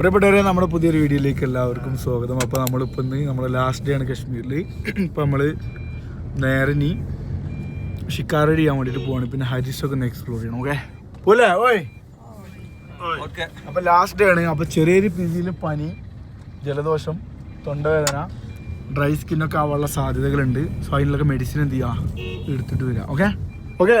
പ്രിയപ്പെട്ടവരെ നമ്മുടെ പുതിയൊരു വീഡിയോയിലേക്ക് എല്ലാവർക്കും സ്വാഗതം. അപ്പോൾ നമ്മളിപ്പോൾ ഇന്ന് നമ്മുടെ ലാസ്റ്റ് ഡേ ആണ് കാശ്മീരിൽ ഇപ്പോൾ നമ്മൾ നേരെ ഇനി ഷിക്കാറ ചെയ്യാൻ വേണ്ടിയിട്ട് പോവാണ്. പിന്നെ ഹരിസൊക്കെ ഒന്ന് എക്സ്പ്ലോർ ചെയ്യണം ഓക്കെ പോലെ ഓയ്. ഓക്കെ. അപ്പോൾ ലാസ്റ്റ് ഡേ ആണ്. അപ്പോൾ ചെറിയൊരു രീതിയിൽ പനി ജലദോഷം തൊണ്ടവേദന ഡ്രൈ സ്കിന്നൊക്കെ ആവാനുള്ള സാധ്യതകളുണ്ട്. സോ അതിനുള്ള മെഡിസിൻ എന്ത് ചെയ്യുക എടുത്തിട്ട് വരിക ഓക്കെ ഓക്കെ.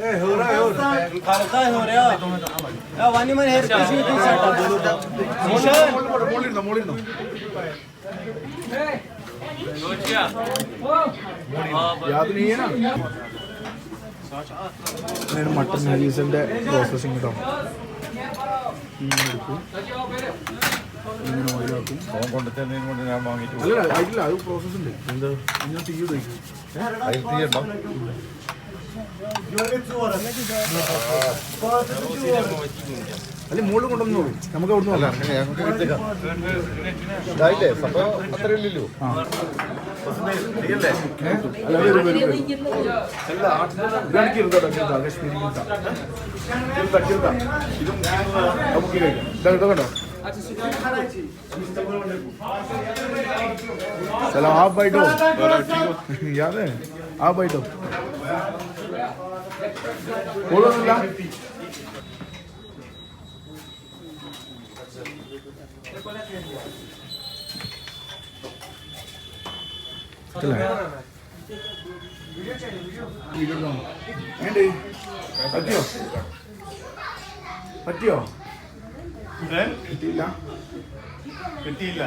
ايه هو راه هو خالقاه هو راه يا واني من هير كيش بيتي ساتا مولين مولين مولين യാത് നീന മട്ടൺ ഹരീസിന്റെ പ്രോസസ്സിംഗ് കേട്ടോ എടുക്കും ഇങ്ങനെ ഓയിലാക്കും അല്ല മോൾ അത് പ്രോസസ് ഉണ്ട്. എന്താ? ഇങ്ങനെ തീ ഉപയോഗിക്കും അല്ലെ മുകളിൽ കൊണ്ടുവന്നോളൂ നമുക്ക് അവിടുന്ന് അല്ല സംഭവം അത്രയല്ലോ चलो आप बैठो याद है आप बैठो बोलो ഏണ്ടി പറ്റിയോ? പറ്റിയോ? കിട്ടിയില്ല. കിട്ടിയില്ല.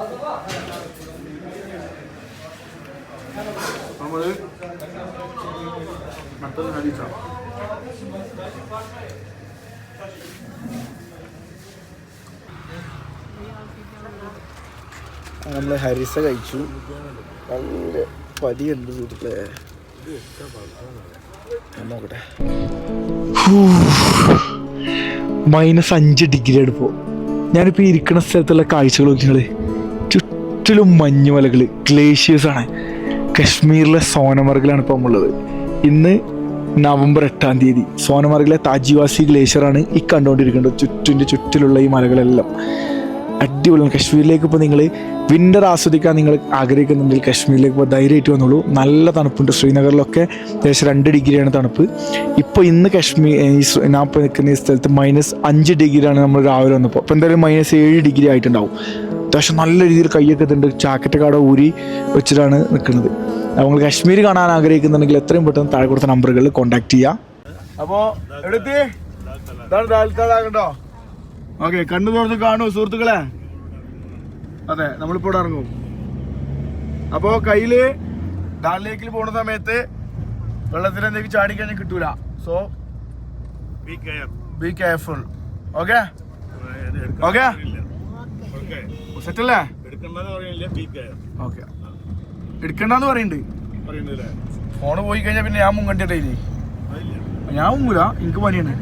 അഥവാ നമ്മൾ ഹരിസ കഴിച്ചു. നല്ല പതിയുണ്ട് സുഹൃത്തുക്കളെ. നോക്കട്ടെ. മൈനസ് അഞ്ച് ഡിഗ്രി അടുപ്പോ ഞാനിപ്പോൾ ഇരിക്കുന്ന സ്ഥലത്തുള്ള കാഴ്ചകൾ നോക്കിയാൽ ചുറ്റിലും മഞ്ഞുമലകൾ ഗ്ലേഷ്യേഴ്സ് ആണ്. കശ്മീരിലെ സോനമർഗിലാണ് ഇപ്പോൾ നമ്മളുള്ളത് ഇന്ന് നവംബർ എട്ടാം തീയതി. സോനമർഗിലെ താജിവാസി ഗ്ലേഷ്യറാണ് ഈ കണ്ടുകൊണ്ടിരിക്കുന്നത്. ചുറ്റിന്റെ ചുറ്റിലുള്ള ഈ മലകളെല്ലാം. അടിപൊളിയാണ്. കശ്മീരിലേക്ക് ഇപ്പോൾ നിങ്ങൾ വിന്റർ ആസ്വദിക്കാൻ നിങ്ങൾ ആഗ്രഹിക്കുന്നുണ്ടെങ്കിൽ കശ്മീരിലേക്ക് ഇപ്പോൾ ധൈര്യമായിട്ട് വന്നോളൂ. നല്ല തണുപ്പുണ്ട്. ശ്രീനഗറിലൊക്കെ ഏകദേശം രണ്ട് ഡിഗ്രിയാണ് തണുപ്പ്. ഇപ്പോൾ ഇന്ന് കശ്മീർ ഞാൻ ഇപ്പോൾ നിൽക്കുന്ന ഈ സ്ഥലത്ത് മൈനസ് അഞ്ച് ഡിഗ്രിയാണ് നമ്മൾ രാവിലെ വന്നപ്പോൾ. അപ്പോൾ എന്തായാലും മൈനസ് ഏഴ് ഡിഗ്രി ആയിട്ടുണ്ടാവും. അത്യാവശ്യം നല്ല രീതിയിൽ കയ്യൊക്കെ ഇതുണ്ട്. ജാക്കറ്റ് കാട ഊരി വെച്ചിട്ടാണ് നിൽക്കുന്നത്. നമ്മൾ കാശ്മീർ കാണാൻ ആഗ്രഹിക്കുന്നുണ്ടെങ്കിൽ എത്രയും പെട്ടെന്ന് താഴെ കൊടുത്ത നമ്പറുകളിൽ കോൺടാക്ട് ചെയ്യാം. അപ്പോൾ എവിടെത്തി? കണ്ടോ ഓക്കെ കണ്ണു തുറന്ന് കാണൂ സുഹൃത്തുക്കളെ. അതെ നമ്മളിപ്പോൾ ഇവിടെ ഇറങ്ങും. അപ്പോൾ കയ്യിൽ ഡാലിലേക്കിൽ പോകുന്ന പോണ സമയത്ത് വെള്ളത്തിൽ എന്തെങ്കിലും ചാടിക്കഴിഞ്ഞാൽ കിട്ടൂല. So be care be careful okay okay സെറ്റല്ലേ? ഓക്കെ. എടുക്കണ്ടെന്ന് പറയുന്നുണ്ട് ഫോണ് പോയി കഴിഞ്ഞാൽ പിന്നെ ഞാൻ മുങ്ങണ്ടിട്ടേ ഞാൻ മുങ്ങൂല എനിക്ക് പണിയാണ്.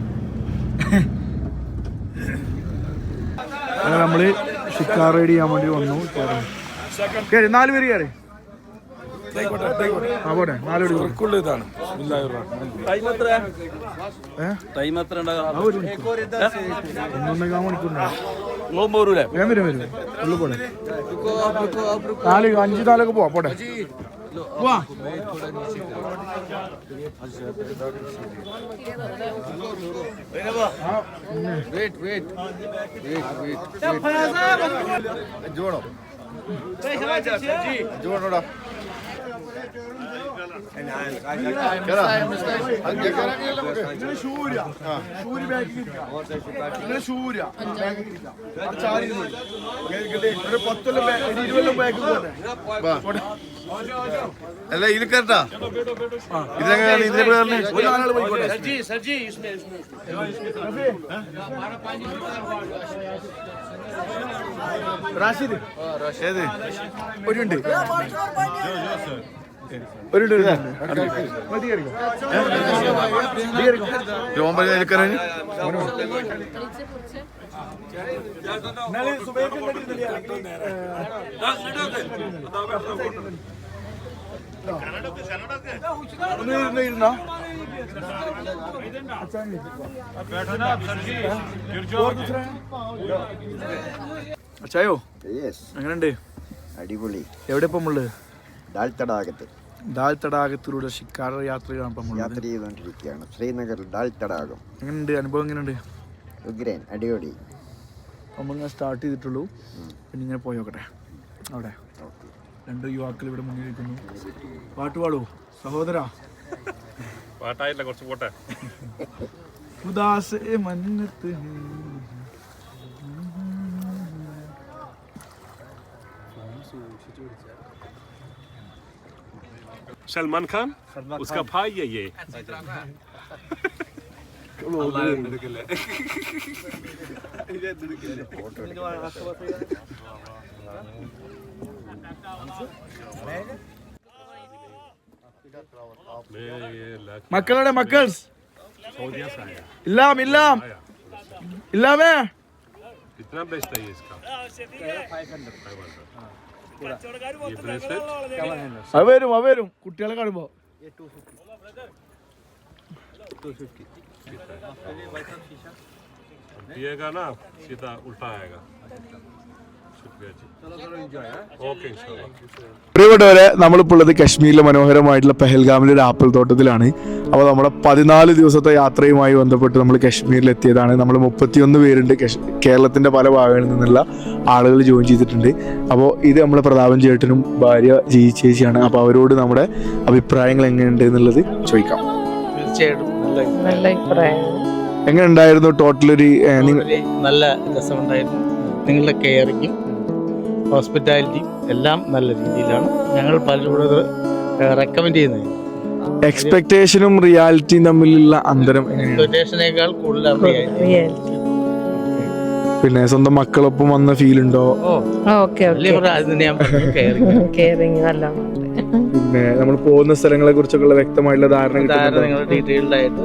നമ്മൾ ഷിക്കാർ റൈഡ് ചെയ്യാൻ വേണ്ടി വന്നു. കേറി നാല് പേര് കയറി. പോട്ടെ. നാല് മണിക്കൂർ. നോമ്പ് വരൂലേ വേഗം വരും വരും. ഉള്ളു പോട്ടെ നാല് അഞ്ച് നാലൊക്കെ പോവാ. പോട്ടെ. പോവാ. ആ, പിന്നെ. ജോണോ? ജോണോടാ. അല്ല ഇത് കേട്ടാ. ഇതെങ്ങനെയാണ്? ഒരു പോയിക്കോട്ടെ റാഷിദ്. ഏത്? ഒരു ഉണ്ട്. രോമ്പൽ ഇരുന്ന് ഇരുന്നോ? അച്ചായോ അങ്ങനെ എങ്ങനെയുണ്ട്? അടിപൊളി. എവിടെ ഇപ്പം ഉള്ളത്? ഡാൽ തടാകത്തിൽ ദാൽ തടാകത്തിലൂടെ ഷിക്കാർ യാത്രയാണ് ഇപ്പം യാത്ര ചെയ്തുകൊണ്ടിരിക്കുകയാണ്. ശ്രീനഗർ ദാൽ തടാകം എങ്ങനെയുണ്ട്? അനുഭവം എങ്ങനെയുണ്ട്? ഉഗ്രൻ അടിപൊളി. നമ്മളിങ്ങനെ സ്റ്റാർട്ട് ചെയ്തിട്ടുള്ളൂ. പിന്നെ ഇങ്ങനെ പോയി നോക്കട്ടെ. അവിടെ. രണ്ട് യുവാക്കൾ ഇവിടെ മുന്നിൽ നിൽക്കുന്നു. പാട്ട് പാടൂ. സഹോദര. പാട്ടായില്ല കുറച്ച് പോട്ടെ. ഉദാസ് മന്നത്ത് सलमान खान उसका भाई है ये मैं ये लक- മക്കളുടെ മക്കൾസ് सऊदीया से आया ഇല്ലാം ഇല്ലാം ഇല്ലാമേ कितना बेचता है ये इसका ये ब्रेसलेट അത് വരും അത് വരും കുട്ടികളെ കാണുമ്പോ पिएगा ना सीधा उल्टा आएगा പ്രിയപ്പെട്ടവരെ നമ്മളിപ്പോൾ ഉള്ളത് കശ്മീരിലെ മനോഹരമായിട്ടുള്ള പെഹൽഗാമിലെ ഒരു ആപ്പിൾ തോട്ടത്തിലാണ്. അപ്പോൾ നമ്മുടെ പതിനാല് ദിവസത്തെ യാത്രയുമായി ബന്ധപ്പെട്ട് നമ്മൾ കശ്മീരിൽ എത്തിയതാണ്. നമ്മൾ മുപ്പത്തിയൊന്ന് പേരുണ്ട് കേരളത്തിന്റെ കേരളത്തിന്റെ പല ഭാഗങ്ങളിൽ നിന്നുള്ള ആളുകൾ ജോയിൻ ചെയ്തിട്ടുണ്ട്. അപ്പോൾ ഇത് നമ്മുടെ പ്രതാപൻ ചേട്ടനും ഭാര്യ ജി ചേച്ചിയാണ്. അപ്പോൾ അവരോട് നമ്മുടെ അഭിപ്രായങ്ങൾ എങ്ങനെയുണ്ട് എന്നുള്ളത് ചോദിക്കാം. തീർച്ചയായിട്ടും നല്ല അഭിപ്രായം. എങ്ങനെ ഉണ്ടായിരുന്നു ടോട്ടൽ ഒരു നല്ല രസമുണ്ടായിരുന്നു. നിങ്ങളുടെ കെയറിങ്ങും ഹോസ്പിറ്റാലിറ്റിയും എല്ലാം നല്ല രീതിയിലാണ്. ഞങ്ങൾ പലരോട് റെക്കമെൻഡ് ചെയ്യുന്നത്. എക്സ്പെക്ടേഷനും റിയാലിറ്റിയും തമ്മിലുള്ള അന്തരം എങ്ങനെയാണ്? എക്സ്പെക്ടേഷനേക്കാൾ കൂടുതൽ പിന്നെ സ്വന്തം മക്കളൊപ്പം വന്ന ഫീൽ ഉണ്ടോ? പിന്നെ നമ്മൾ പോകുന്ന സ്ഥലങ്ങളെ കുറിച്ചൊക്കെ വ്യക്തമായിട്ടുള്ള ധാരണ ഡീറ്റെയിൽഡ് ആയിട്ട്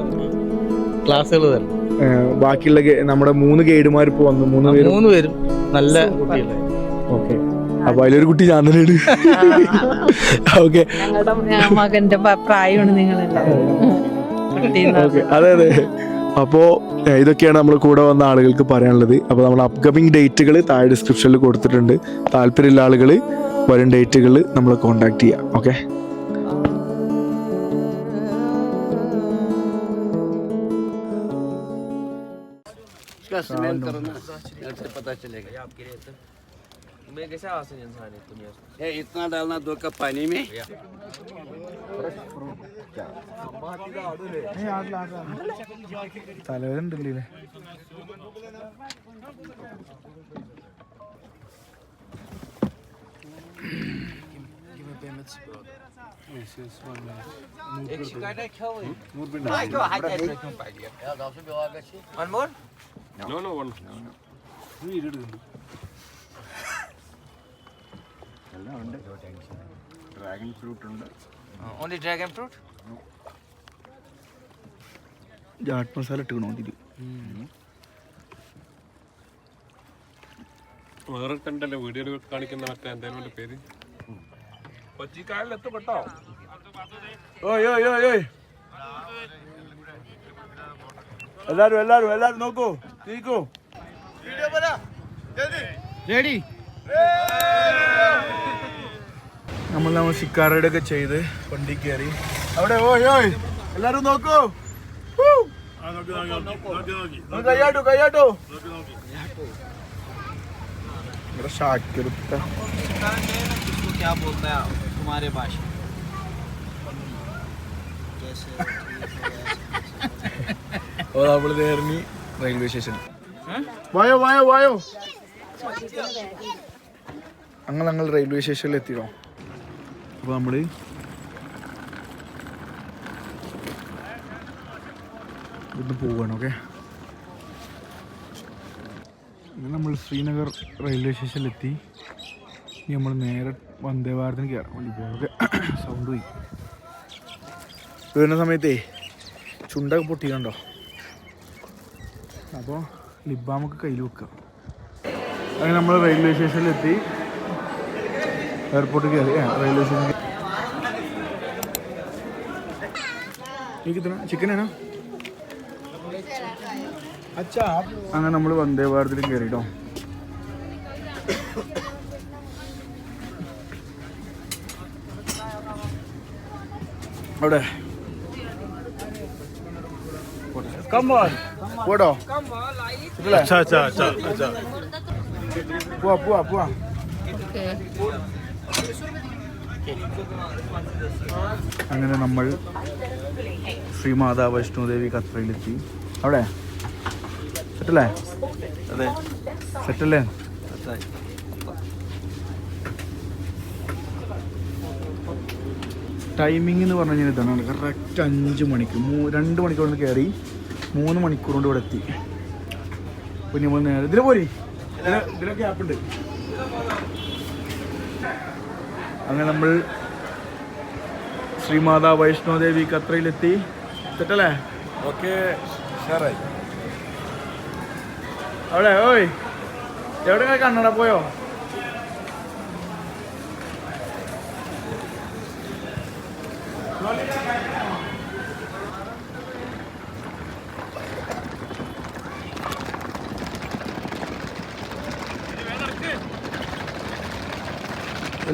ക്ലാസ്സുകൾ തരണം ബാക്കിയുള്ള നമ്മുടെ മൂന്ന് ഗൈഡുമാർ ഇപ്പൊ വന്നു. മൂന്ന് പേരും മൂന്ന് പേരും നല്ല കുട്ടികളായിരുന്നു ഓക്കെ. അപ്പൊ അതിലൊരു കുട്ടി ഞാൻ തന്നെയാണ്. ഓക്കെ. ഞങ്ങളുടെ മകന്റെ പ്രായമാണ് നിങ്ങളെല്ലാവരും അതെ അതെ. അപ്പോ ഏഹ് ഇതൊക്കെയാണ് നമ്മൾ കൂടെ വന്ന ആളുകൾക്ക് പറയാനുള്ളത്. അപ്പോൾ നമ്മൾ അപ്കമിങ് ഡേറ്റുകൾ താഴെ ഡിസ്ക്രിപ്ഷനിൽ കൊടുത്തിട്ടുണ്ട്. താല്പര്യമുള്ള ആളുകൾ വരും ഡേറ്റുകൾ നമ്മൾ കോണ്ടാക്ട് ചെയ്യാം. ഓക്കെ? इतना डालना दो कप पानी में തലവേദന No, no, one. എല്ലാം ഉണ്ട്. ഡ്രാഗൺ ഫ്രൂട്ട് ഉണ്ട്. Only dragon fruit chaat masala ഇട്ടുകണോ ഇതിൽ വേറെ കണ്ടല്ലേ വീഡിയോ കാണിക്കുന്ന മറ്റേ എന്തായാലും എന്റെ പേര്? കൊച്ചിക്കായലെത്തും കേട്ടോ ഓയ് ഓയ് ഓയ് ഓയ്. എല്ലാരും എല്ലാരും എല്ലാരും നോക്കൂ തീക്കൂ. റെഡി നമ്മൾ നമ്മൾ ഷിക്കാറയുടെ ഒക്കെ ചെയ്ത് വണ്ടി കയറി അവിടെ ഓയ് ഓയ് എല്ലാരും നോക്കൂ ഹൂ. ഒന്ന് കയ്യാട്ടു കയ്യാട്ടു ഇവിടെ ഷാക്കിറുത്ത क्या बोलता है तुम्हारे भाषा അപ്പോൾ നമ്മൾ നേർന്നി റെയിൽവേ സ്റ്റേഷൻ വായോ വായോ വായോ അങ്ങനെ ഞങ്ങൾ റെയിൽവേ സ്റ്റേഷനിൽ എത്തിയോ? അപ്പോൾ നമ്മൾ ഇവിടുന്ന് പോവുകയാണ് ഓക്കെ അങ്ങനെ നമ്മൾ ശ്രീനഗർ റെയിൽവേ സ്റ്റേഷനിലെത്തി ഇനി നമ്മൾ നേരെ വന്ദേ ഭാരതിന് കയറാൻ വേണ്ടി പോകാം ഓക്കെ സൗണ്ട് പോയി. വരുന്ന സമയത്തേ ചുണ്ടൊക്കെ പൊട്ടിക്കണ്ടോ? അപ്പോൾ ലിബാമൊക്കെ കയ്യിൽ വെക്കുക അങ്ങനെ നമ്മൾ റെയിൽവേ സ്റ്റേഷനിലെത്തി എയർപോർട്ടിൽ കയറി. റെയിൽവേ സ്റ്റേഷൻ ചിക്കനാണോ അങ്ങനെ നമ്മൾ വന്ദേ ഭാരതിലും കയറിട്ടോ. അവിടെ. പോടോ. പോവാ പോവാ അങ്ങനെ നമ്മൾ ശ്രീ മാതാ വൈഷ്ണോദേവി കത്രയിലെത്തി. അവിടെ? സെറ്റല്ലേ? അതെ. സെറ്റല്ലേ? ടൈമിംഗ് എന്ന് പറഞ്ഞു കഴിഞ്ഞാൽ ഇതാണ്. കറക്റ്റ് അഞ്ച് മണിക്ക് മൂ രണ്ട് മണിക്കൂർ കൊണ്ട് കയറി മൂന്ന് മണിക്കൂർ കൊണ്ട് ഇവിടെ എത്തി. പിന്നെ നമ്മൾ നേരെ ഇതിൽ പോരി. ഇതിൽ ഇതിലൊക്കെ ആപ്പ് ഉണ്ട്. അങ്ങനെ നമ്മൾ ശ്രീമാതാ വൈഷ്ണോദേവി കത്രയിലെത്തി. സെറ്റല്ലേ ഓക്കെ ഷെയറായി അവിടെ ഓയ് എവിടെ കണ്ണട പോയോ?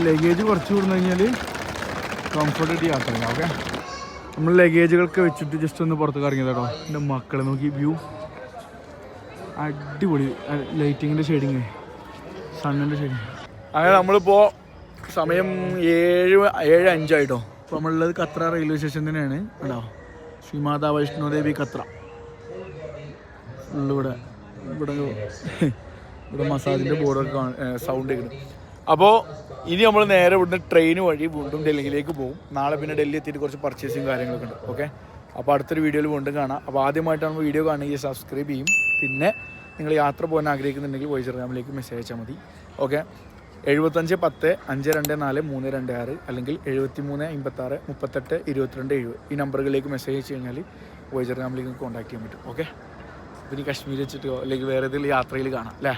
ലഗേജ് കുറച്ച് കൊടുന്നു കഴിഞ്ഞാൽ കംഫർട്ടായിട്ട് യാത്ര ചെയ്യാം ഓക്കെ നമ്മൾ ലഗേജുകളൊക്കെ വെച്ചിട്ട് ജസ്റ്റ് ഒന്ന് പുറത്ത് കറങ്ങിയത് കേട്ടോ എന്റെ മക്കളെ നോക്കി വ്യൂ അടിപൊളി. ലൈറ്റിങ്ങിന്റെ ഷെയ്ഡിങ് സണ്ണിന്റെ ഷെയ്ഡിങ് അങ്ങനെ നമ്മളിപ്പോൾ സമയം ഏഴ് ഏഴ് അഞ്ചായിട്ടോ. അപ്പോൾ നമ്മളുള്ളത് കത്ര റെയിൽവേ സ്റ്റേഷൻ തന്നെയാണ്. കേട്ടോ ശ്രീ മാതാ വൈഷ്ണോദേവി കത്ര ഫുള്ള് ഇവിടെ. ഇവിടെ ഇവിടെ മസാജിന്റെ ബോർഡൊക്കെ സൗണ്ട് കേൾക്കുന്നു അപ്പോൾ ഇനി നമ്മൾ നേരെ ഇവിടുന്ന് ട്രെയിൻ വഴി വീണ്ടും ഡൽഹിയിലേക്ക് പോകും. നാളെ പിന്നെ ഡൽഹി എത്തിയിട്ട് കുറച്ച് പർച്ചേസിങ് കാര്യങ്ങളൊക്കെ ഉണ്ട്. ഓക്കെ അപ്പോൾ അടുത്തൊരു വീഡിയോയിൽ വീണ്ടും കാണാം. അപ്പോൾ ആദ്യമായിട്ടാണ് വീഡിയോ കാണുകയും സബ്സ്ക്രൈബ് ചെയ്യും. പിന്നെ നിങ്ങൾ യാത്ര പോകാൻ ആഗ്രഹിക്കുന്നുണ്ടെങ്കിൽ വോയിസ് ഇറങ്ങാമിലേക്ക് മെസ്സേജ് അയച്ചാൽ മതി. ഓക്കെ എഴുപത്തഞ്ച് പത്ത് അഞ്ച് രണ്ട് നാല് മൂന്ന് രണ്ട് ആറ് അല്ലെങ്കിൽ എഴുപത്തി മൂന്ന് അമ്പത്താറ് മുപ്പത്തെട്ട് ഇരുപത്തിരണ്ട് എഴുപത്. ഈ നമ്പറുകളിലേക്ക് മെസ്സേജ് അയച്ചു കഴിഞ്ഞാൽ ഇറങ്ങാമിലേക്ക് കോൺടാക്ട് ചെയ്യാൻ പറ്റും. ഓക്കെ ഇനി കശ്മീർ വെച്ചിട്ടോ അല്ലെങ്കിൽ വേറെ ഏതെങ്കിലും യാത്രയിൽ കാണാം. അല്ലേ?